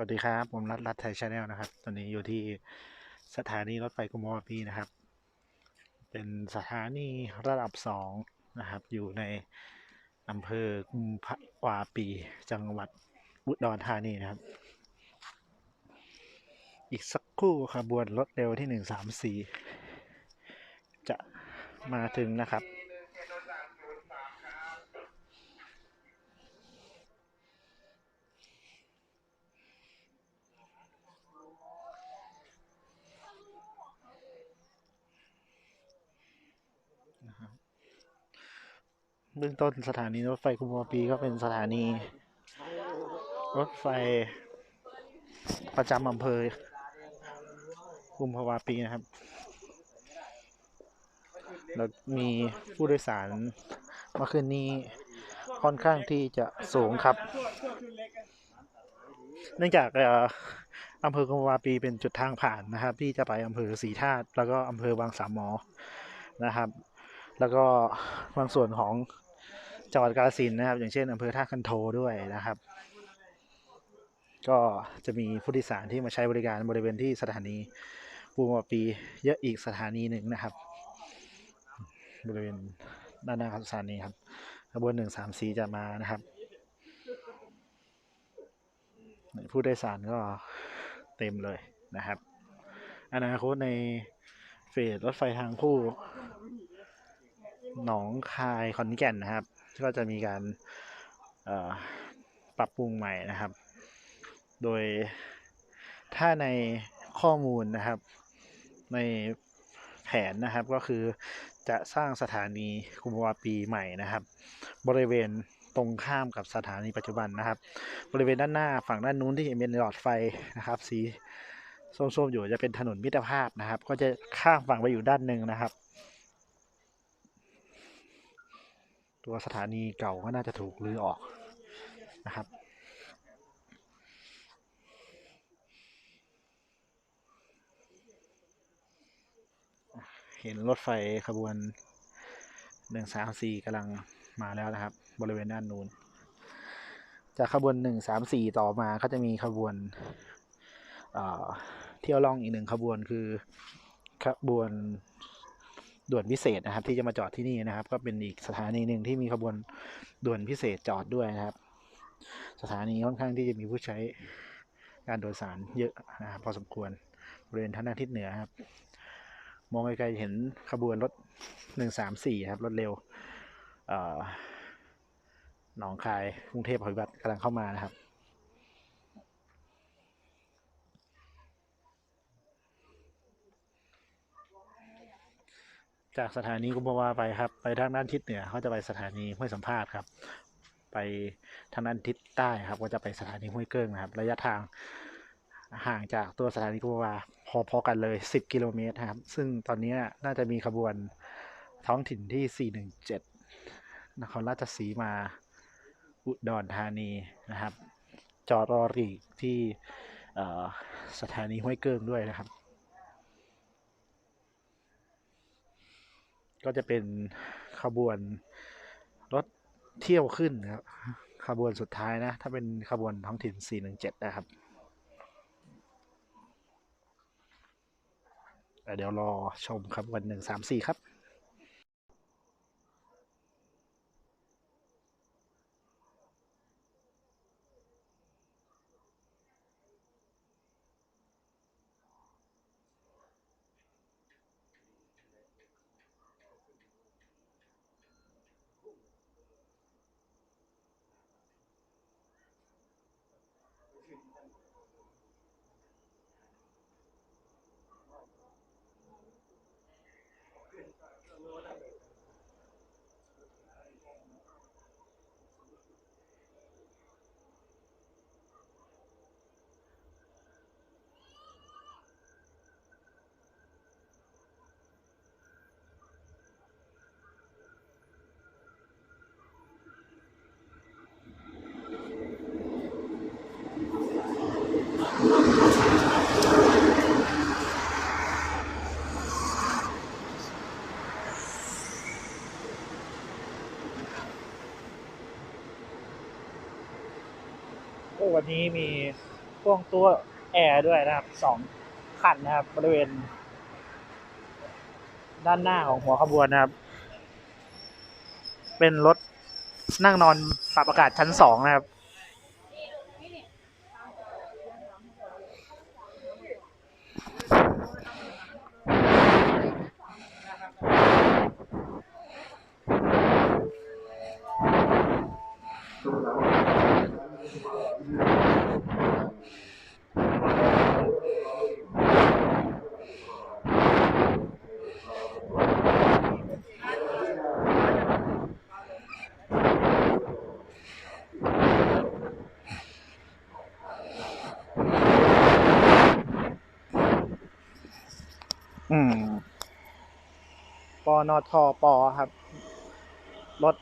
วัสดีครับ ผมรัฐรัฐไทยชาแนลนะครับ ตอนนี้อยู่ที่สถานีรถไฟกุมภาวะปีนะครับ เป็นสถานีระดับสองนะครับ อยู่ในอำเภอกุมภาวะปี จังหวัดอุดรธานีนะครับ อีกสักครู่ขบวนรถเร็วที่หนึ่งสามสี่จะมาถึงนะครับ เบื้องต้นสถานีรถไฟกุมภาวะปีก็เป็นสถานี รถไฟประจำอำเภอกุมภาวะปีนะครับ แล้วมีผู้โดยสารเมื่อคืนนี้ค่อนข้างที่จะสูงครับ เนื่องจากอำเภอกุมภาวะปีเป็นจุดทางผ่านนะครับ ที่จะไปอำเภอศรีธาตุแล้วก็อำเภอบางสามหมอนะครับ แล้วก็บางส่วนของ จังหวัดกาฬสินนะครับ อย่างเช่นอำเภอท่าคันโทด้วยนะครับ ก็จะมีผู้โดยสารที่มาใช้บริการบริเวณที่สถานีปูมปีเยอะอีกสถานีหนึ่งนะครับ บริเวณด้านหน้าของสถานีครับขบวนหนึ่งสามสีจะมานะครับผู้โดยสารก็เต็มเลยนะครับอนาคตในเฟสรถไฟทางคู่ หนองคายขอนแก่นนะครับ ก็จะมีการปรับปรุงใหม่นะครับ โดยถ้าในข้อมูลนะครับ ในแผนนะครับก็คือจะสร้างสถานีกุมภาวปีใหม่นะครับ บริเวณตรงข้ามกับสถานีปัจจุบันนะครับ บริเวณด้านหน้าฝั่งด้านนู้นที่เห็นเป็นหลอดไฟนะครับสีส้มๆอยู่จะเป็นถนนมิตรภาพนะครับ ก็จะข้ามฝั่งไปอยู่ด้านหนึ่งนะครับ ตัวสถานีเก่าก็น่าจะถูกรื้อออกนะครับเห็นรถไฟขบวนหนึ่งสามสี่กำลังมาแล้วนะครับ บริเวณด้านนู้น จากขบวนหนึ่งสามสี่ต่อมาก็จะมีขบวนเอ่อเที่ยวล่องอีกหนึ่งขบวนคือขบวน ด่วนพิเศษนะครับ ที่จะมาจอดที่นี่นะครับ ก็เป็นอีกสถานีหนึ่งที่มีขบวนด่วนพิเศษจอดด้วยนะครับ สถานีค่อนข้างที่จะมีผู้ใช้การโดยสารเยอะนะครับพอสมควรบริเวณทางด้านทิศเหนือครับ มองไกลๆเห็นขบวนรถหนึ่งสามสี่ครับรถเร็วหนองคายกรุงเทพอภิวัตรกำลังเข้ามานะครับ จากสถานีกุมภาวะไปครับ ไปทางด้านทิศเหนือเขาจะไปสถานีห้วยสัมภาษณ์ครับ ไปทางด้านทิศใต้ครับก็จะไปสถานีห้วยเกิ้งนะครับ ระยะทางห่างจากตัวสถานีกุมภาวะพอๆกันเลย 10 กิโลเมตรครับ ซึ่งตอนนี้น่าจะมีขบวนท้องถิ่นที่ 417 นครราชสีมาอุดรธานีนะครับ จอดรอรีที่สถานีห้วยเกิ้งด้วยนะครับ ก็จะเป็นขบวนรถเที่ยวขึ้นครับขบวนสุดท้ายนะ ถ้าเป็นขบวนท้องถิ่น 417 นะครับเดี๋ยวรอชมขบวน134ครับ วันนี้มีพ่วงตัวแอร์ด้วยนะครับสองคันนะครับ บริเวณ ด้านหน้าของหัวขบวนนะครับ เป็นรถนั่งนอนปรับอากาศชั้นสองนะครับ นทปครับ รถ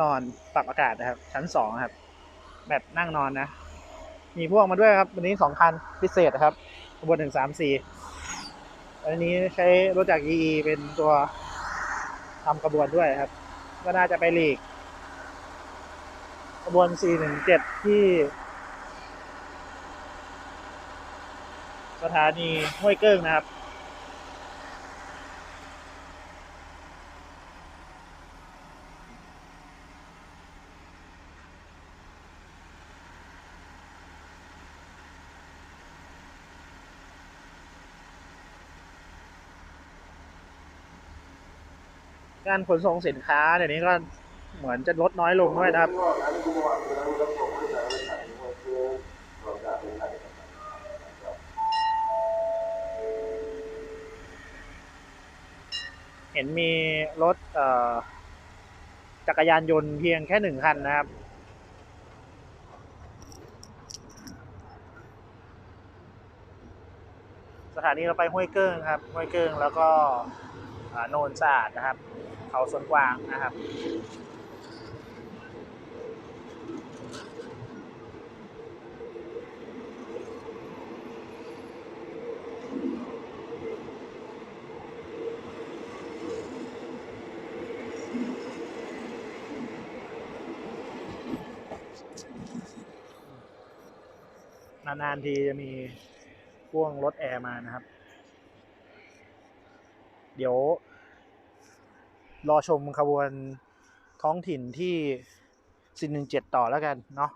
นอนปรับอากาศนะครับ ชั้นสองครับ แบบนั่งนอนนะ มีพวกมาด้วยครับ วันนี้สองคันพิเศษครับขบวนหนึ่งสามสี่อันนี้ใช้รถจาก EE เป็นตัวทำขบวนด้วยครับ ก็น่าจะไปหลีกขบวนสี่หนึ่งเจ็ดที่ สถานีห้วยเกิ้งนะครับ การขนส่งสินค้าเดี๋ยวนี้ก็เหมือนจะลดน้อยลงด้วยนะครับ เห็นมีรถจักรยานยนต์เพียงแค่หนึ่งคันนะครับสถานีเราไปห้วยเกิ้งครับห้วยเกิ้งแล้วก็โนนสะอาดนะครับ เขาสวนกวางนะครับ นานๆทีจะมีพ่วงรถแอร์มานะครับ เดี๋ยว รอชมขบวนท้องถิ่นที่สินหนึ่งเจ็ดต่อแล้วกันเนาะ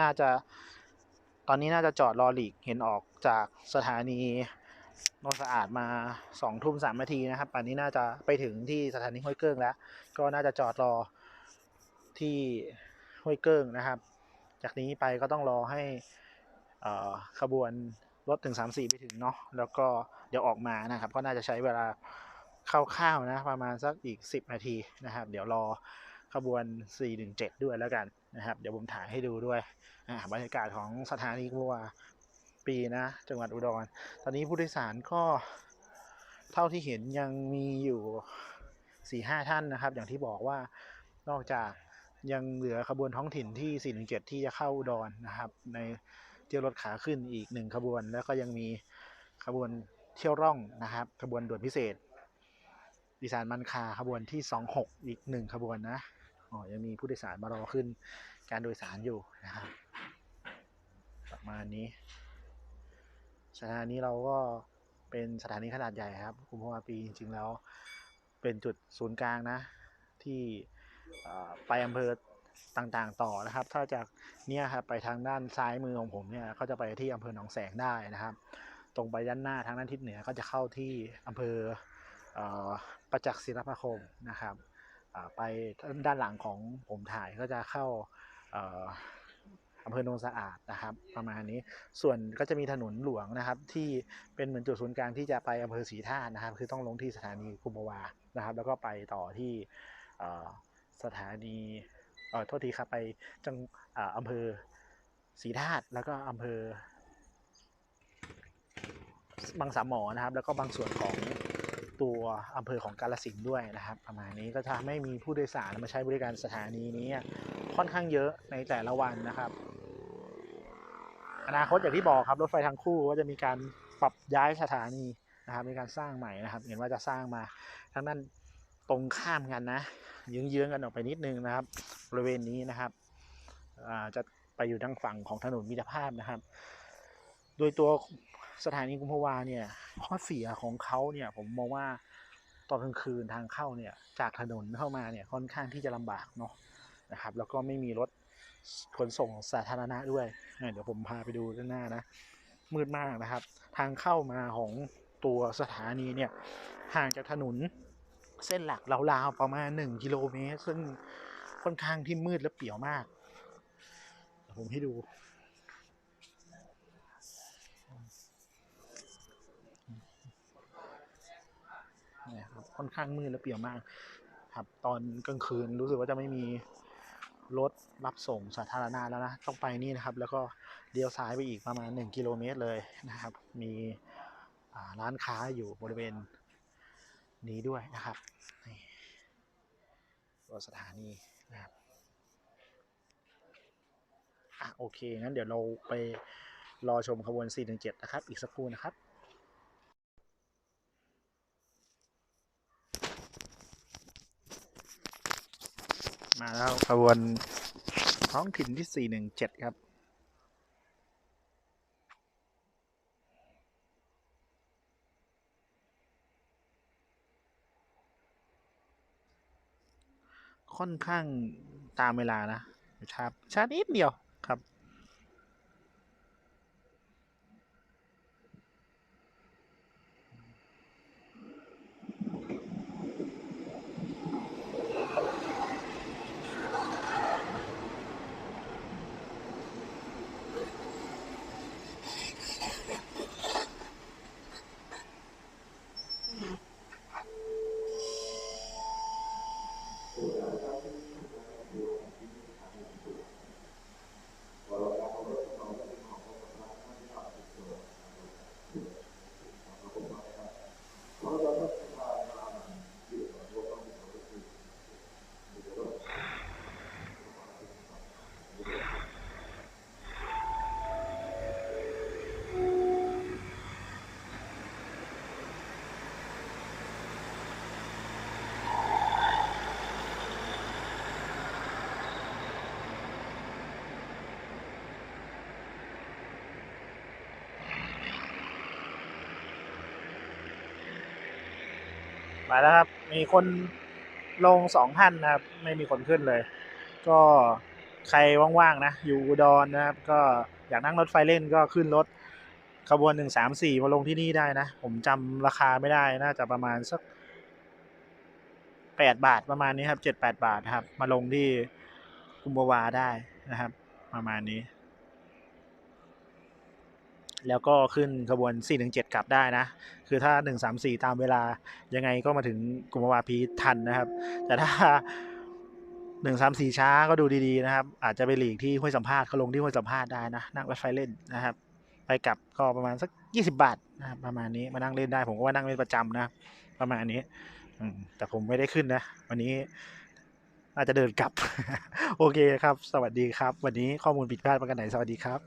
น่าจะตอนนี้น่าจะจอดรอหลีกเห็นออกจากสถานีโนนสะอาดมาสองทุ่มสามนาทีนะครับป่านนี้น่าจะไปถึงที่สถานีห้วยเกิ้งแล้ว ก็น่าจะจอดรอที่ห้วยเกิ้งนะครับ จากนี้ไปก็ต้องรอให้ขบวนรถถึงสามสี่ไปถึงเนาะแล้วก็เดี๋ยวออกมานะครับ ก็น่าจะใช้เวลา คร่าวๆนะประมาณสักอีกสิบนาทีนะครับ เดี๋ยวรอขบวน 417 ด้วยแล้วกันนะครับ เดี๋ยวผมถ่ายให้ดูด้วยบรรยากาศของสถานีกัวปีนะจังหวัดอุดร ตอนนี้ผู้โดยสารก็เท่าที่เห็นยังมีอยู่สี่ห้าท่านนะครับ อย่างที่บอกว่านอกจากยังเหลือขบวนท้องถิ่นที่ 417 ที่จะเข้าอุดรนะครับ ในเที่ยวรถขาขึ้นอีกหนึ่งขบวน แล้วก็ยังมีขบวนเที่ยวร่องนะครับ ขบวนด่วนพิเศษ อีสานมันคาขบวนที่ 26 อีกหนึ่งขบวนนะอ๋อยังมีผู้โดยสารมารอขึ้นการโดยสารอยู่นะครับประมาณนี้ สถานีเราก็เป็นสถานีขนาดใหญ่ครับกุมภาวาปีจริงๆแล้ว เป็นจุดศูนย์กลางนะ ที่ไปอำเภอต่างๆ ต่อนะครับ ถ้าจากเนี่ยครับไปทางด้านซ้ายมือของผมเนี่ยก็จะไปที่อำเภอหนองแสงได้นะครับ ตรงไปด้านหน้าทางด้านทิศเหนือก็จะเข้าที่อำเภอ ประจักษ์ศิลปาคมนะครับไปด้านหลังของผมถ่ายก็จะเข้าอำเภอโนนสะอาดนะครับ ประมาณนี้ส่วนก็จะมีถนนหลวงนะครับ ที่เป็นเหมือนจุดศูนย์กลางที่จะไปอำเภอศรีธาตุนะครับ คือต้องลงที่สถานีกุมภาวานะครับ แล้วก็ไปต่อที่สถานีเออโทษทีครับไปจังอ่าอำเภอศรีธาตุแล้วก็อำเภอบางสามหมอนะครับ แล้วก็บางส่วนของ ตัวอำเภอของกาลสินด้วยนะครับ ประมาณนี้ก็จะทำให้มีผู้โดยสารมาใช้บริการสถานีนี้ค่อนข้างเยอะในแต่ละวันนะครับ อนาคตอย่างที่บอกครับรถไฟทางคู่ก็จะมีการปรับย้ายสถานีนะครับมีการสร้างใหม่นะครับ เห็นว่าจะสร้างมาทางด้นตรงข้ามกันนะเยื้องๆกันออกไปนิดนึงนะครับ บริเวณนี้นะครับจะไปอยู่ทางฝั่งของถนนมิตรภาพนะครับ โดยตัว สถานีกุมภาวาเนี่ยข้อเสียของเขาเนี่ยผมมองว่าตอนกลางคืนทางเข้าเนี่ยจากถนนเข้ามาเนี่ยค่อนข้างที่จะลำบากเนาะนะครับ แล้วก็ไม่มีรถขนส่งสาธารณะด้วยเดี๋ยวผมพาไปดูด้านหน้านะมืดมากนะครับ ทางเข้ามาของตัวสถานีเนี่ยห่างจากถนนเส้นหลักราวๆประมาณ 1 กิโลเมตร ซึ่งค่อนข้างที่มืดและเปี่ยวมากผมให้ดู เนี่ย ค่อนข้างมืดและเปี่ยวมาก ครับ ตอนกลางคืนรู้สึกว่าจะไม่มีรถรับส่งสาธารณะแล้วนะ ต้องไปนี่นะครับ แล้วก็เลี้ยวซ้ายไปอีกประมาณ 1 กิโลเมตรเลยนะครับ มีร้านค้าอยู่บริเวณนี้ด้วยนะครับตัวสถานีนะครับอะโอเคงั้นเดี๋ยวเราไปรอชมขบวน 417 นะครับ อีกสักครู่นะครับ แล้วขบวนท้องถิ่นที่417ครับค่อนข้างตามเวลานะครับช้านิดเดียวครับ มาแล้วครับ มีคนลงสองท่านนะครับ ไม่มีคนขึ้นเลย ก็ใครว่างๆนะ อยู่อุดรนนะครับ ก็อยากนั่งรถไฟเล่นก็ขึ้นรถขบวนหนึ่งสามสี่มาลงที่นี่ได้นะ ผมจำราคาไม่ได้ น่าจะประมาณสักแปดบาทประมาณนี้ครับเจ็ดแปดบาทครับ มาลงที่กุมภาวาได้นะครับ ประมาณนี้ แล้วก็ขึ้นขบวน 417 กลับได้นะ คือถ้า 134 ตามเวลายังไงก็มาถึงกุมภาวาพีทันนะครับ แต่ถ้า 134 ช้าก็ดูดีๆนะครับ อาจจะไปหลีกที่ห้วยสัมภาษณ์เขาลงที่ห้วยสัมภาษณ์ได้นะ นั่งรถไฟเล่นนะครับ ไปกลับก็ประมาณสัก 20 บาทนะครับประมาณนี้มานั่งเล่นได้ผมก็ว่านั่งเล่นประจำนะ ประมาณนี้แต่ผมไม่ได้ขึ้นนะ วันนี้อาจจะเดินกลับ โอเคครับ สวัสดีครับ วันนี้ข้อมูลผิดพลาดประกันไหนสวัสดีครับ